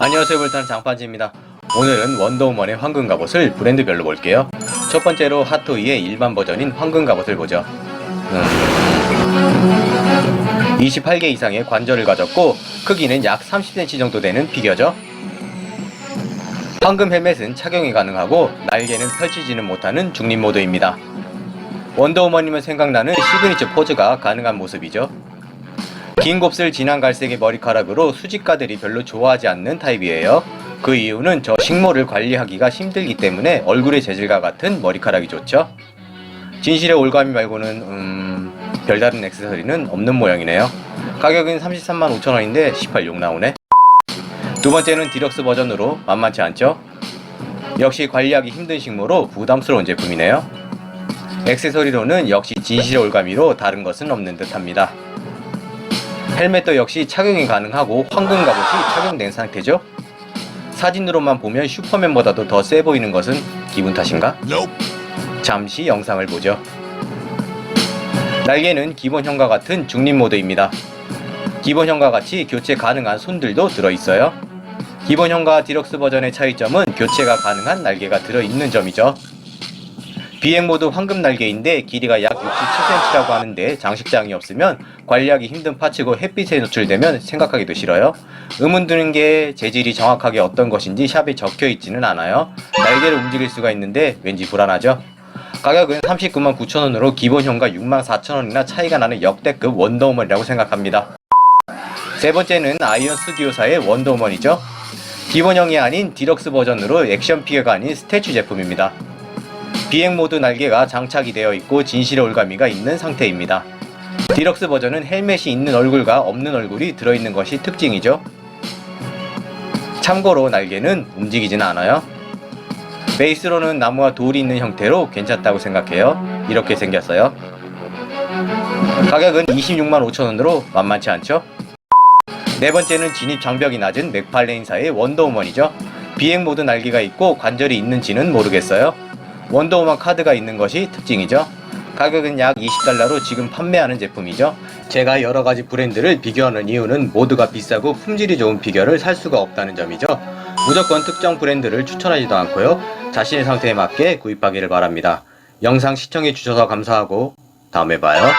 안녕하세요 불타는 장판지입니다. 오늘은 원더우먼의 황금 갑옷을 브랜드별로 볼게요. 첫 번째로 핫토이의 일반 버전인 황금 갑옷을 보죠. 음. 28개 이상의 관절을 가졌고 크기는 약 30cm 정도 되는 피겨죠. 황금 헬멧은 착용이 가능하고 날개는 펼치지는 못하는 중립 모드입니다. 원더우먼이면 생각나는 시그니처 포즈가 가능한 모습이죠 긴 곱슬 진한 갈색의 머리카락으로 수집가들이 별로 좋아하지 않는 타입이에요. 그 이유는 저 식모를 관리하기가 힘들기 때문에 얼굴의 재질과 같은 머리카락이 좋죠. 진실의 올가미 말고는 음... 별다른 액세서리는 없는 모양이네요. 가격은 33만 5천원인데 18욕 나오네. 두 번째는 디럭스 버전으로 만만치 않죠? 역시 관리하기 힘든 식모로 부담스러운 제품이네요. 액세서리로는 역시 진실의 올가미로 다른 것은 없는 듯합니다. 헬멧도 역시 착용이 가능하고 황금 갑옷이 착용된 상태죠. 사진으로만 보면 슈퍼맨보다도 더 세 보이는 것은 기분 탓인가? 잠시 영상을 보죠. 날개는 기본형과 같은 중립 모드입니다. 기본형과 같이 교체 가능한 손들도 들어있어요. 기본형과 디럭스 버전의 차이점은 교체가 가능한 날개가 들어있는 점이죠. 비행 모드 황금 날개인데 길이가 약 67cm라고 하는데 장식장이 없으면 관리하기 힘든 파츠고 햇빛에 노출되면 생각하기도 싫어요. 의문 드는 게 재질이 정확하게 어떤 것인지 샵에 적혀 있지는 않아요. 날개를 움직일 수가 있는데 왠지 불안하죠. 가격은 39만 9천원으로 기본형과 6만 4천원이나 차이가 나는 역대급 원더우먼이라고 생각합니다. 세 번째는 아이언 스튜디오사의 원더우먼이죠. 기본형이 아닌 디럭스 버전으로 액션 피겨가 아닌 스태츄 제품입니다. 비행 모드 날개가 장착이 되어 있고 진실의 올가미가 있는 상태입니다. 디럭스 버전은 헬멧이 있는 얼굴과 없는 얼굴이 들어있는 것이 특징이죠. 참고로 날개는 움직이진 않아요. 베이스로는 나무와 돌이 있는 형태로 괜찮다고 생각해요. 이렇게 생겼어요. 가격은 26만 5천원으로 만만치 않죠? 네 번째는 진입 장벽이 낮은 맥팔레인사의 원더우먼이죠. 비행 모드 날개가 있고 관절이 있는지는 모르겠어요. 원더우먼 카드가 있는 것이 특징이죠. 가격은 약 20달러로 지금 판매하는 제품이죠. 제가 여러 가지 브랜드를 비교하는 이유는 모두가 비싸고 품질이 좋은 비교를 살 수가 없다는 점이죠. 무조건 특정 브랜드를 추천하지도 않고요. 자신의 상태에 맞게 구입하기를 바랍니다. 영상 시청해 주셔서 감사하고 다음에 봐요.